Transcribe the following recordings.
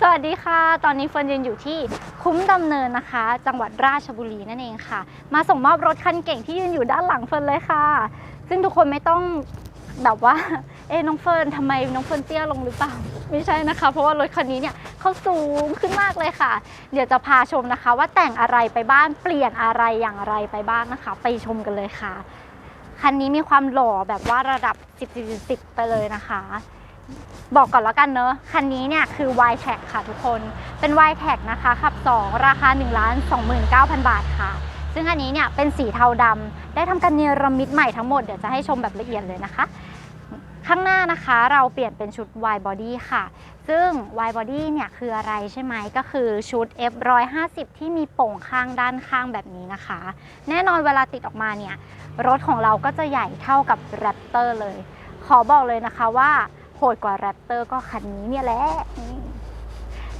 สวัสดีค่ะ ตอนนี้เฟิร์นยืนอยู่ที่คุ้มดำเนินนะคะ จังหวัดราชบุรีนั่นเองค่ะ มาส่งมอบรถคันเก่งที่ยืนอยู่ด้านหลังเฟิร์นเลยค่ะ ซึ่งทุกคนไม่ต้องแบบว่า เอ๊น้องเฟิร์นทำไมน้องเฟิร์นเตี้ยลงหรือเปล่า ไม่ใช่นะคะ เพราะว่ารถคันนี้เนี่ยเขาสูงขึ้นมากเลยค่ะ เดี๋ยวจะพาชมนะคะ ว่าแต่งอะไรไปบ้างเปลี่ยนอะไรอย่างไรไปบ้างนะคะ ไปชมกันเลยค่ะ คันนี้มีความหล่อแบบว่าระดับ 10 10 10ไปเลยนะคะ บอกก่อนแล้วกันเนอะ คันนี้เนี่ยคือ y t a g ค่ะทุกคน เป็น y t a g นะคะขับ 2 ราคา 1 2 9 0 0 0 บาทค่ะ ซึ่งอันนี้เนี่ยเป็นสีเทาดำ ได้ทำการเนรมิตใหม่ทั้งหมด เดี๋ยวจะให้ชมแบบละเอียดเลยนะคะ ข้างหน้านะคะเราเปลี่ยนเป็นชุด Y body ค่ะ ซึ่ง Y body เนี่ยคืออะไรใช่ไหม ก็คือชุด F 150ที่มีโป่งข้างด้านข้างแบบนี้นะคะ แน่นอนเวลาติดออกมาเนี่ย รถของเราก็จะใหญ่เท่ากับ Raptor เลย ขอบอกเลยนะคะว่า โหดกว่าแรปเตอร์ก็คันนี้เนี่ยแหละ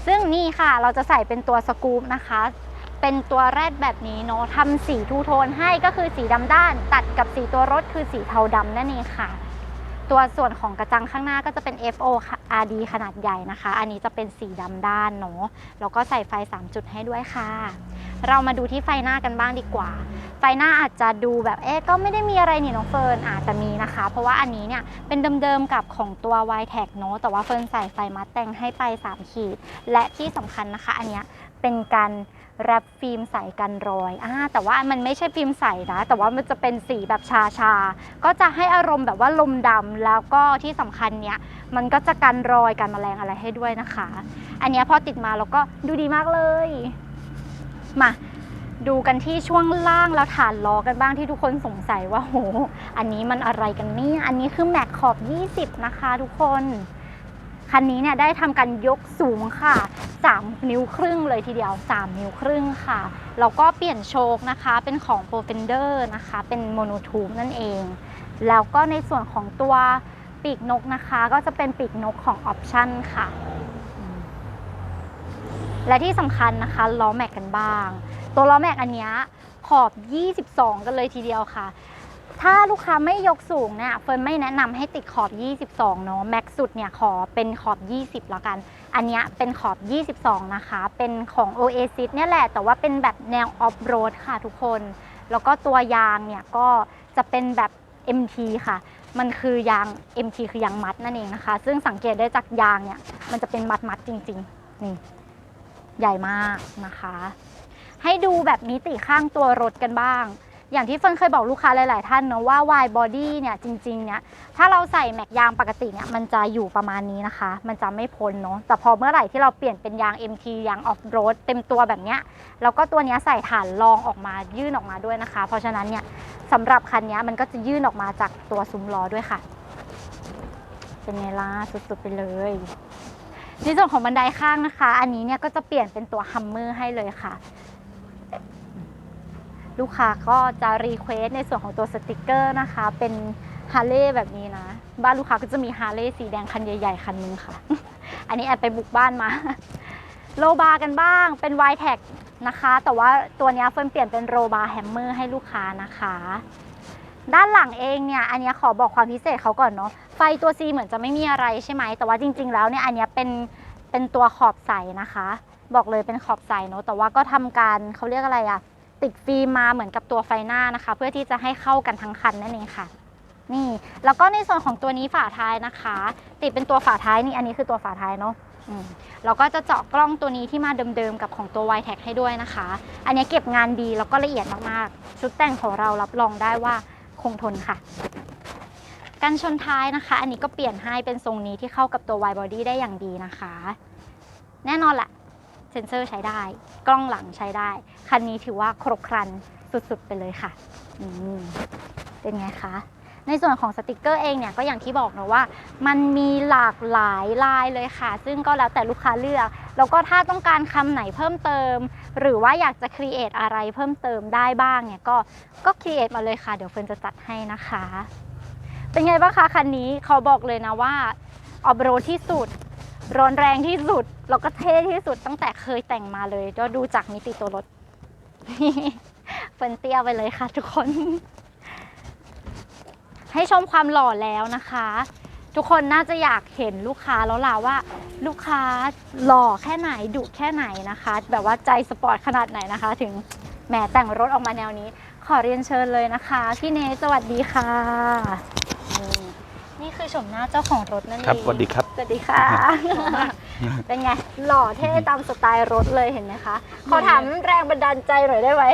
ซึ่งนี่ค่ะเราจะใส่เป็นตัวสกู๊ปนะคะ เป็นตัวแรดแบบนี้เนาะทำสีทูโทนให้ก็คือสีดำด้าน ตัดกับสีตัวรถคือสีเทาดำนั่นเองค่ะ ตัวส่วนของกระจังข้างหน้าก็จะเป็น FO RD ขนาดใหญ่นะคะ อันนี้จะเป็นสีดำด้านเนาะแล้วก็ใส่ไฟ 3 จุดให้ด้วยค่ะ เรามาดูที่ไฟหน้ากันบ้างดีกว่า ไฟหน้าอาจจะดูแบบเอ๊ะก็ไม่ได้มีอะไรนี่น้องเฟิร์นอาจจะมีนะคะ เพราะว่าอันนี้เนี่ยเป็นเดิมๆกับของตัว y t a g เนาะแต่ว่าเฟิร์นใส่ไฟมัดแต่งให้ไป 3 ขีด และที่สำคัญนะคะ อันเนี้ยเป็นการแรปฟิล์มใสกันรอยอ่าแต่ว่ามันไม่ใช่ฟิล์มใสนะ แต่ว่ามันจะเป็นสีแบบชาชา ก็จะให้อารมณ์แบบว่าลมดำแล้วก็ที่สำคัญเนี่ย มันก็จะกันรอยกันแมลงอะไรให้ด้วยนะคะ อันนี้พอติดมาแล้วก็ดูดีมากเลย มาดูกันที่ช่วงล่างแล้วฐานล้อกันบ้างที่ทุกคนสงสัยว่าโห อันนี้มันอะไรกันเนี่ย อันนี้คือแม็กขอบ 20 นะคะทุกคน คันนี้เนี่ยได้ทำการยกสูงค่ะ 3 นิ้วครึ่งเลยทีเดียว 3 นิ้วครึ่งค่ะ แล้วก็เปลี่ยนโชคนะคะ เป็นของ p r o f e n d e r นะคะ เป็นโมโนทูมนั่นเอง แล้วก็ในส่วนของตัวปีกนกนะคะ ก็จะเป็นปีกนกของออปชั่นค่ะ และที่สำคัญนะคะล้อแม็กกันบ้าง ตัวล้อแม็กอันนี้ขอบ 22 กันเลยทีเดียวค่ะ ถ้าลูกค้าไม่ยกสูงเนี่ยเฟิร์นไม่แนะนำให้ติดขอบ 22 เนาะแม็กสุดเนี่ยขอเป็นขอบ 20 แล้วกัน อันเนี้ยเป็นขอบ 22 นะคะ เป็นของ Oasis เนี่ยแหละ แต่ว่าเป็นแบบแนวออฟโรดค่ะทุกคน แล้วก็ตัวยางเนี่ยก็จะเป็นแบบ MT ค่ะ มันคือยาง MT คือยางมัดนั่นเองนะคะ ซึ่งสังเกตได้จากยางเนี่ย มันจะเป็นมัดมัดจริง ๆ นี่ ใหญ่มากนะคะ ให้ดูแบบมิติข้างตัวรถกันบ้าง อย่างที่เฟิร์นเคยบอกลูกค้าหลาย ๆ ท่านเนอะว่า wide body เนี่ยจริง ๆ เนี่ยถ้าเราใส่แม็กยางปกติเนี่ยมันจะอยู่ประมาณนี้นะคะ มันจะไม่พ้นเนาะแต่พอเมื่อไหร่ที่เราเปลี่ยนเป็นยาง MT ยาง off road เต็มตัวแบบเนี้ยแล้วก็ตัวนี้ใส่ฐานรองออกมายื่นออกมาด้วยนะคะ เพราะฉะนั้นเนี่ยสำหรับคันนี้มันก็จะยื่นออกมาจากตัวซุ้มล้อด้วยค่ะ เป็นไงล่ะสุด ๆ ไปเลยในส่วนของบันไดข้างนะคะ อันนี้เนี่ยก็จะเปลี่ยนเป็นตัวฮัมเมอร์ให้เลยค่ะ ลูกค้าก็จะรีเควสในส่วนของตัวสติกเกอร์นะคะ เป็นฮาร์เลย์แบบนี้นะ บ้านลูกค้าก็จะมีฮาร์เลย์สีแดงคันใหญ่ๆ คันนึงค่ะ อันนี้แอบไปบุกบ้านมา โลบาร์กันบ้างเป็น y t a g นะคะ แต่ว่าตัวนี้เฟิร์นเปลี่ยนเป็นโรบาร์แฮมเมอร์ให้ลูกค้านะคะ ด้านหลังเองเนี่ย อันนี้ขอบอกความพิเศษเขาก่อนเนาะไฟตัว C เหมือนจะไม่มีอะไรใช่ไหม แต่ว่าจริง ๆ แล้วเนี่ยอันนี้เป็นเป็นตัวขอบใสนะคะ บอกเลยเป็นขอบใสเนาะแต่ว่าก็ทำการเขาเรียกอะไรอะ ติดฟิล์มมาเหมือนกับตัวไฟหน้านะคะ เพื่อที่จะให้เข้ากันทั้งคันนั่นเองค่ะ นี่แล้วก็ในส่วนของตัวนี้ฝาท้ายนะคะ ติดเป็นตัวฝาท้ายนี่อันนี้คือตัวฝาท้ายเนาะเราก็จะเจาะกล้องตัวนี้ที่มาเดิมๆกับของตัว y t a g ให้ด้วยนะคะ อันนี้เก็บงานดีแล้วก็ละเอียดมากๆ ชุดแต่งของเรารับรองได้ว่าคงทนค่ะ กันชนท้ายนะคะ อันนี้ก็เปลี่ยนให้เป็นทรงนี้ที่เข้ากับตัว y body ได้อย่างดีนะคะ แน่นอนแหละ เซ็นเซอร์ใช้ได้ กล้องหลังใช้ได้ คันนี้ถือว่าครบครันสุดๆไปเลยค่ะอืเป็นไงคะในส่วนของสติกเกอร์เองเนี่ยก็อย่างที่บอกนะว่า มันมีหลากหลายลายเลยค่ะ ซึ่งก็แล้วแต่ลูกค้าเลือก แล้วก็ถ้าต้องการคำไหนเพิ่มเติม หรือว่าอยากจะครีเอทอะไรเพิ่มเติมได้บ้างเนี่ยก็ก็ครีเอทมาเลยค่ะ เดี๋ยวเฟิร์นจะจัดให้นะคะ เป็นไงบ้างคะคันนี้เขาบอกเลยนะว่าออบโรดที่สุด ร้อนแรงที่สุด แล้วก็เท่ที่สุดตั้งแต่เคยแต่งมาเลยก็ดูจากมิติตัวรถเฟินเตี้ยไปเลยค่ะทุกคน ให้ชมความหล่อแล้วนะคะ ทุกคนน่าจะอยากเห็นลูกค้าแล้วล่ะว่า ลูกค้าหล่อแค่ไหนดุแค่ไหนนะคะ แบบว่าใจสปอร์ตขนาดไหนนะคะ ถึงแหมแต่งรถออกมาแนวนี้ ขอเรียนเชิญเลยนะคะ พี่เนสวัสดีค่ะ นี่นี่คือชมหน้าเจ้าของรถนั่นเองครับสวัสดีครับ สวัสดีค่ะ เป็นไง หล่อเท่ตามสไตล์รถเลยเห็นไหมคะ ขอถามแรงบันดาลใจหน่อยได้ไหม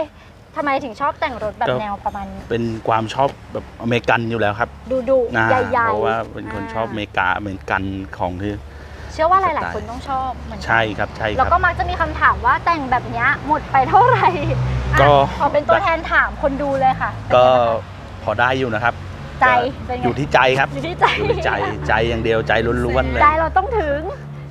ทำไมถึงชอบแต่งรถแบบก็แนวประมาณนี้เป็นความชอบแบบอเมริกันอยู่แล้วครับ ดูดุนะใหญ่ๆเพราะว่าเป็นคนชอบอเมริกาอเมริกันของที่เชื่อว่าหสลายไตล์ๆคนต้องชอบเหมือนกันใช่ครับใช่คแล้วรับก็มักจะมีคำถามว่าแต่งแบบเนี้ยหมดไปเท่าไหร่อะก็ขอเป็นตัวแทนถามคนดูเลยค่ะ ก็เป็นไงบ้างคะพอได้อยู่นะครับ ใจก็เป็นไงอยู่ที่ใจครับอยู่ที่ใจ อยู่ที่ใจใจอย่างเดียวใจล้วนๆเลย ใจเราต้องถึง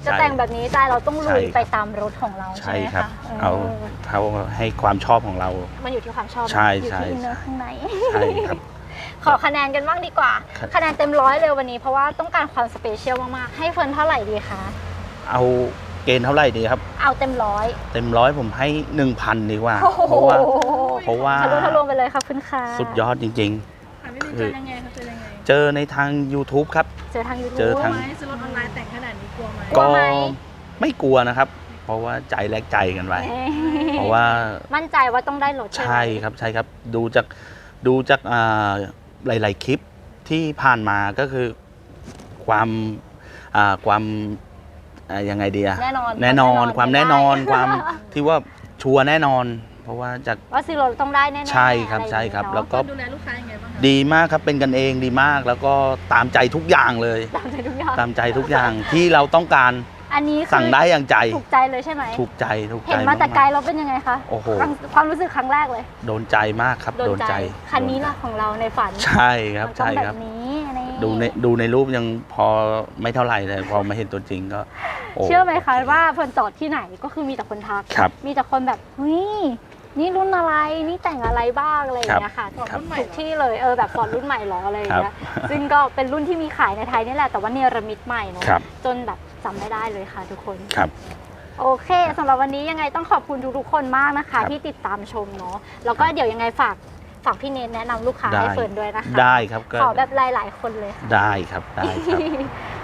จะใช่แต่งแบบนี้ใจเราต้องลุยใช่ครับ ไปตามรถของเราใช่ใช่ไหมครับ คะเอาเออเขาให้ความชอบของเรา มันอยู่ที่ความชอบใช่อยู่ใช่ที่อินเนอร์ข้างใน ใช่ครับ ขอคะแนนกันบ้างดีกว่า ครับ คะแนนเต็มร้อยเลยวันนี้เพราะว่าต้องการความสเปเชียลมากๆ ให้เฟิร์นเท่าไหร่ดีคะ เอาเกณฑ์เท่าไหร่ดีครับ เอาเต็มร้อยเต็มร้อยผมให้หนึ่งพันดีกว่า เพราะว่า เพราะว่าทะลุทะลวงไปเลยค่ะคุณค่ะสุดยอดจริง ถามนิดนึงเจอยังไงครับเจอยังไงๆเจอในทาง YouTube ครับ เจอทางยูทูเจบอกลัวทาง ไหมซื้อรถออนไลน์แต่งขนาดนี้กลัวไหมกลัวไหม ไม่กลัวนะครับ เพราะว่าใจแลกใจกันไปเพราะว่ามั่นใจว่าต้องได้รถใช่ไหมใช่ครับใช่ครับดูจากดูจากอ่าหลาย ๆ คลิปที่ผ่านมาก็คือความอ่าความอ่ายังไงดีอะแน่นอนแน่นอนความแน่นอนได้ความที่ว่าชัวร์แน่นอน เพราะว่าจาก ว่าซื้อรถต้องได้แน่ๆใช่ครับอะไอย่างใช่ครับ เงี้ยแล้วเนาะก็ ดูแลลูกค้ายังไงบ้างคะ ดีมากครับเป็นกันเองดีมากแล้วก็ตามใจทุกอย่างเลย ตามใจทุกอย่างตามใจทุกอย่างที่เราต้องการอันนี้คือสั่งได้อย่างใจ ถูกใจเลยใช่ไหมถูกใจถูกใจเห็นมาแต่ไกลกเราเป็นยังไงคะโอ้โหความความรู้สึกครั้งแรกเลยๆโดนใจมากครับโดนใจคันนี้แหละของเราในฝันใช่ครับมันต้องใช่แบครับบนี้นี่ดูในดูในรูปยังพอไม่เท่าไหร่เลยพอมาเห็นตัวจริงก็โเชื่อไหมคะว่าเฟิร์นจอดที่ไหนก็คือมีแต่คนทักครับมีแต่คนแบบเฮ้ย นี่รุ่นอะไรนี่แต่งอะไรบ้างอะไรอย่างเงี้ยค่ะครับ ทุกที่เลยเออแบบฟอร์ดรุ่นใหม่เหรออะไรอย่างเงี้ยซึ่งก็เป็นรุ่นที่มีขายในไทยนี่แหละแต่ว่าเนรมิตใหม่เนาะครับ จนแบบจำไม่ได้เลยค่ะทุกคน ครับ โอเคสำหรับวันนี้ยังไงต้องขอบคุณทุกๆคนมากนะคะ ครับที่ติดตามชมเนาะแล้วก็เดี๋ยวยังไงฝากฝากพี่เนทแนะนำลูกค้าได้ ให้เฟิร์นด้วยนะคะได้ครับก็ขอแบบหลายๆคนเลยค่ะ ได้ครับได้ครับ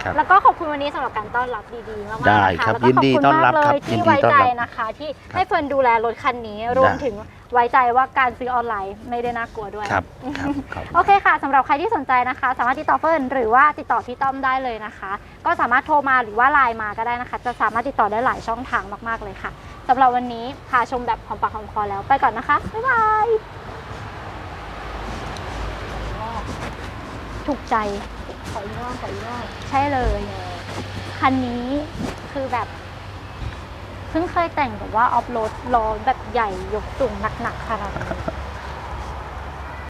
ครับแล้วก็ขอบคุณวันนี้สำหรับการต้อนรับดีๆมากๆได้นะคะครับแล้วก็ยินดีขบคุณต้อนรับมากครับเลยยิที่นดีไว้ต้อนใจรับนะคะที่ให้เฟิร์นดูแลรถคันนี้รวมถึงไว้ใจว่าการซื้อออนไลน์ไม่ได้น่ากลัวด้วย ครับครับครับโอเคค่ะสำหรับใครที่สนใจนะคะ สามารถติดต่อเฟิร์นหรือว่าติดต่อพี่ต้อมได้เลยนะคะ ก็สามารถโทรมาหรือว่าไลน์มาก็ได้นะคะ จะสามารถติดต่อได้หลายช่องทางมากๆเลยค่ะสำหรับวันนี้พาชมแบบหอมปากหอมคอแล้วไปก่อนนะคะบ๊ายบายถูกใจ ขออีกรอบขออีกรอบใช่เลย คันนี้คือแบบ เพิ่งเคยแต่งแบบว่าออฟโรดล้อแบบใหญ่ยกสูงหนักๆขนาดนี้